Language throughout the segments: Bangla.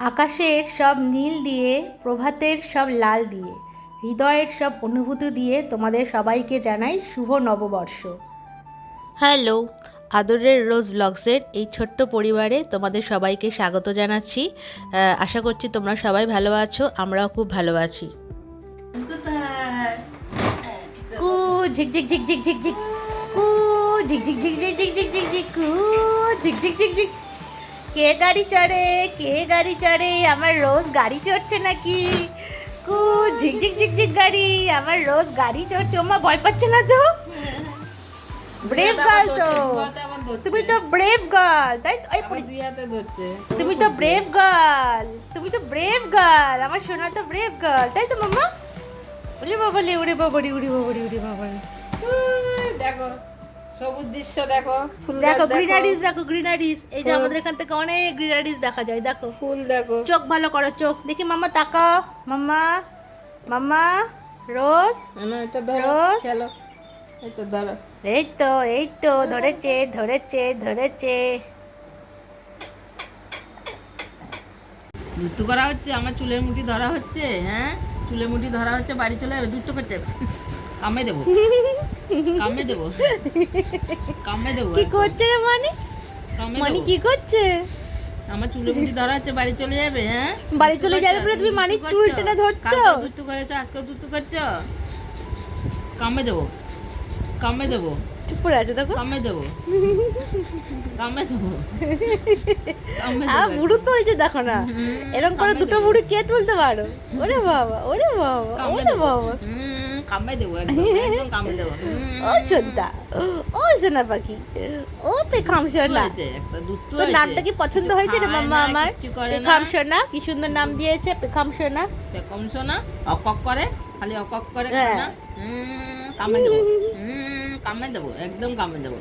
আকাশের সব নীল দিয়ে প্রভাতের সব লাল দিয়ে হৃদয়ের সব অনুভূতি দিয়ে তোমাদের সবাইকে জানাই শুভ নববর্ষ হ্যালো আদরের রোজ ব্লগসের এই ছোট্ট পরিবারে তোমাদের সবাইকে স্বাগত জানাচ্ছি আশা করছি তোমরা সবাই ভালো আছো আমরাও খুব ভালো আছি কু ঝিক ঝিক ঝিক ঝিক ঝিক ঝিক ঝিক ঝিক কু ঝিকঝিক ঝিকঝিক কে গাড়ি চড়ে কে গাড়ি চড়ে আমার রোজ গাড়ি চড়ছে নাকি? কু ঝিক ঝিক ঝিক ঝিক গাড়ি আমার রোজ গাড়ি চড়ছে। ওমা ভয় পাচ্ছে না তো? ব্রেভ গার্ল তো। তুমি তো ব্রেভ গার্ল তাই তুমি তো ব্রেভ গার্ল তুমি তো ব্রেভ গার্ল আমার সোনা তো ব্রেভ গার্ল তাই তো মাম্মা? উড়ে বাবালে উড়ে বাবারি উড়ে বাবারি উড়ে বাবারি দেখো। সবুজ দৃশ্য দেখো ফুল দেখো গ্রিনারিজ দেখো গ্রিনারিজ এই যে আমাদের এখান থেকে অনেক গ্রিনারিজ দেখা যায় দেখো। ফুল দেখো। চোখ ভালো করো চোখ। দেখি মাম্মা তাকাও। মাম্মা মাম্মা রোজ এটা ধরো খেলো। এটা ধরো। এই তো এই তো ধরেছে ধরেছে ধরেছে। দুটো করা হচ্ছে আমার চুলের মুঠি ধরা হচ্ছে হ্যাঁ? চুলের মুঠি ধরা হচ্ছে বাড়ি চলে যাবে দুটো করছে। কামে দেবো। কামে দেবো। কামে দেবো কি করছে রে মানি? মানি কি করছে? আমার চুলের মুঠি ধরা হচ্ছে বাড়ি চলে যাবে হ্যাঁ? বাড়ি চলে যাবে বলে তুমি মানির চুল টেনে ধরছো? দুটো করেছ আজকে দুটো করছ? কামে দেবো। কামে দেবো। চুপ করে আছে দেখো। কামে দেবো। কামে দেবো। আ বুড়ো তো হয়েছে দেখো না। এরকম করে দুটো। বুড়ি কে তুলতে পারো? ওরে বাবা ওরে বাবা কামে ওরে দেবো। বাবা। কামড়ে দেবো একদম কামড়ে দেবো ও সন্তা ও সোনা পাখি ও পে খামসোনা তোর নামটা কি পছন্দ হয়েছে রে মাম্মা আমার খামসোনা কি সুন্দর নাম দিয়েছে পে খামসোনা পে খামসোনা অকক করে খালি অকক করে না কামড়ে দেবো কামড়ে দেবো একদম কামে দেবো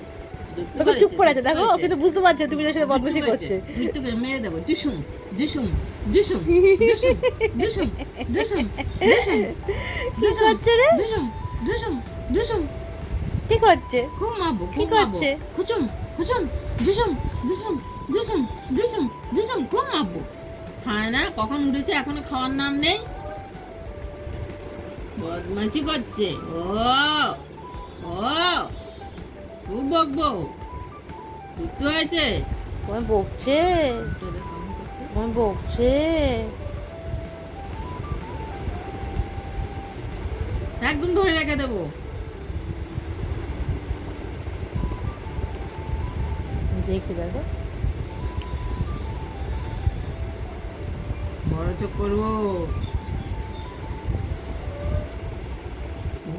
তোকে চুপ করে আছে দেখো বুঝতে পারছে তুমি সাথে করছে মৃত্যুকে মেরে দেবো দুসুম দুসুম দুসুম দুসুম দুসুম দুসুম কি করছে রে দুসুম দুসুম দুসুম কি করছে খুব মাবো কি করছে খুচুম খুচুম দুসুম দুসুম দুসুম দুসুম দুসুম খুব মাবো খায় না কখন উঠেছে এখনও খাওয়ার নাম নেই বদমাসি করছে ও ও খুব বকবো হয়েছে? বকছে? বকছে? একদম ধরে রেখে দেবো। দেখছি দেখো। বড় চোখ করব।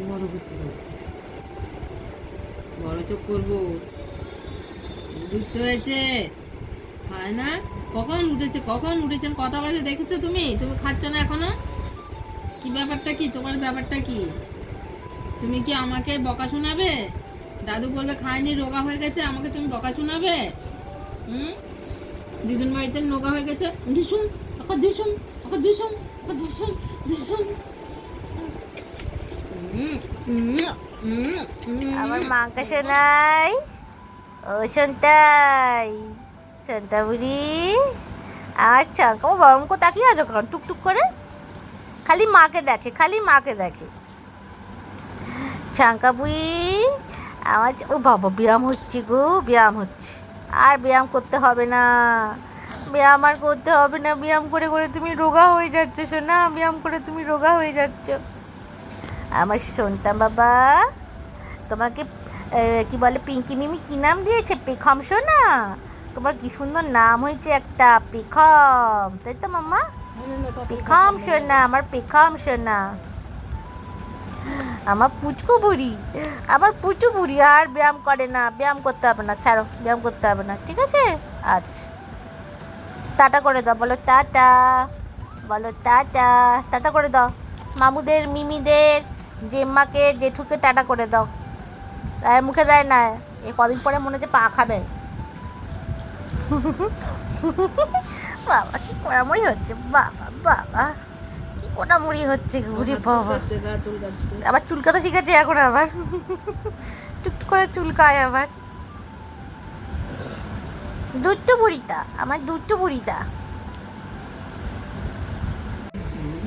বড় করতে হবে। বড় চোখ করব। উঠতে হয়েছে খায় না? কখন উঠেছে? কখন উঠেছেন কথা বাজে দেখেছ তুমি? তুমি খাচ্ছ না এখনও? কি ব্যাপারটা কি? তোমার ব্যাপারটা কি? তুমি কি আমাকে বকা শোনাবে? দাদু বলবে খায়নি রোগা হয়ে গেছে, আমাকে তুমি বকা শোনাবে? হুম? দিদুন বাড়িতে নোগা হয়ে গেছে। দিসুম ওকে দিসুম ওকে দিসুম ওকে দিসুম দিসুম হুম। আমার মাকে শোনাই। ও সন্তাই। সন্তা বুড়ি আচ্ছা কেমন গরম করে তাকিয়ে আছো কেন? টুকটুক করে? খালি মাকে দেখে, খালি মাকে দেখে। চাঙ্কা বুড়ি আমার ও বাবা, ব্যায়াম হচ্ছে গো, ব্যায়াম হচ্ছে। আর ব্যায়াম করতে হবে না। ব্যায়াম আর করতে হবে না। ব্যায়াম করে করে তুমি রোগা হয়ে যাচ্ছ, সোনা। ব্যায়াম করে তুমি রোগা হয়ে যাচ্ছ। আমার সন্তান বাবা, তোমাকে কি বলে, পিঙ্কি মিমি কি নাম দিয়েছে? পেখম সোনা? তোমার কি সুন্দর নাম হয়েছে একটা, পেখম। তাই তো মাম্মা? পেখম সোনা, আমার পেখম সোনা। আমার পুচকু বুড়ি, আমার পুচু বুড়ি, আর ব্যায়াম করে না, ব্যায়াম করতে হবে না, ছাড়ো, ব্যায়াম করতে হবে না, ঠিক আছে? আচ্ছা। টাটা করে দাও, বলো টাটা বলো টাটা টাটা করে দাও। মামুদের, মিমিদের জেম্মাকে জেঠুকে টাটা করে দাও। আর মুখে দেয় না। এ কদিন পরে মনে হচ্ছে পা খাবে। বাবা কি কোড়ামুড়ি হচ্ছে। বাবা বাবা কি কোড়ামুড়ি হচ্ছে ঘুরে বাবা। আবার চুলকাতে শিখেছে এখন আবার। টুকটুক করে চুলকায় আবার। দুট্টু বুড়িটা আমার দুট্টু বুড়িটা।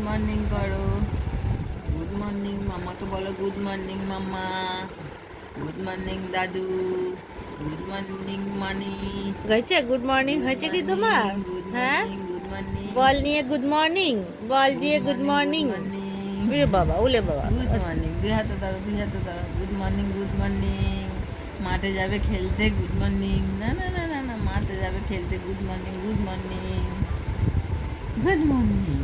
মর্নিং করো মর্নিং মামাকে বলো গুড মর্নিং মামা গুড মর্নিং দাদু গুড মর্নিং মানি হয়েছে গুড মর্নিং হয়েছে কি তোমার? হ্যাঁ? বল নিয়ে গুড মর্নিং বল দিয়ে গুড মর্নিং উলে বাবা উলে বাবা। গুড মর্নিং দুই হাতে ধরো দুই হাতে ধরো। গুড মর্নিং গুড মর্নিং মাঠে যাবে খেলতে গুড মর্নিং না না না না না মাঠে যাবে খেলতে good morning good morning good morning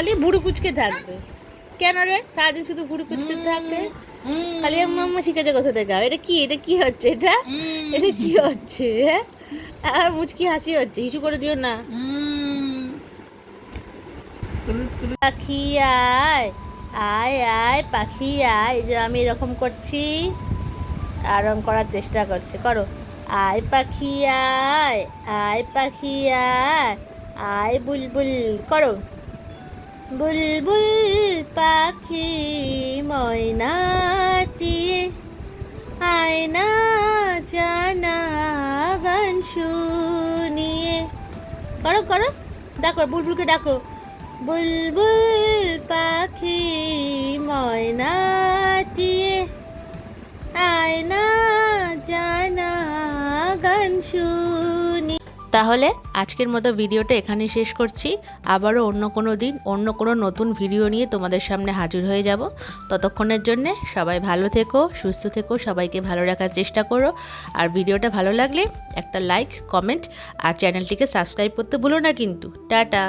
খালি বুড়ো কুচকে থাকবে। কেন রে? সারাদিন শুধু বুড়ো কুচকে থাকবে খালি আমার আম্মা শিখেছে কোথা থেকে। এটা কি? এটা কি হচ্ছে? এটা? এটা কি হচ্ছে? হ্যাঁ? আর মুচকি হাসি হচ্ছে। কিছু করে দিও না। পাখি আয় আয় আয় পাখি আয়। যে আমি এরকম করছি আরাম করার চেষ্টা করছে। করো। আয় পাখি আয় আয় পাখি আয় আয় বুলবুল। করো। বুলবুল পাখি ময়নাটি আয় না জানা গান শুনিয়ে। করো করো, ডাকো, বুলবুলকে ডাকো। বুলবুল পাখি ময়নাটিয়ে আয় তাহলে আজকের মতো ভিডিওটা এখানে শেষ করছি। আবারও অন্য কোনো দিন, অন্য কোনো নতুন ভিডিও নিয়ে তোমাদের সামনে হাজির হয়ে যাব। ততক্ষণের জন্যে সবাই ভালো থেকো, সুস্থ থেকো, সবাইকে ভালো রাখার চেষ্টা করো। আর ভিডিওটা ভালো লাগলে একটা লাইক কমেন্ট আর চ্যানেলটিকে সাবস্ক্রাইব করতে ভুলো না কিন্তু। টাটা!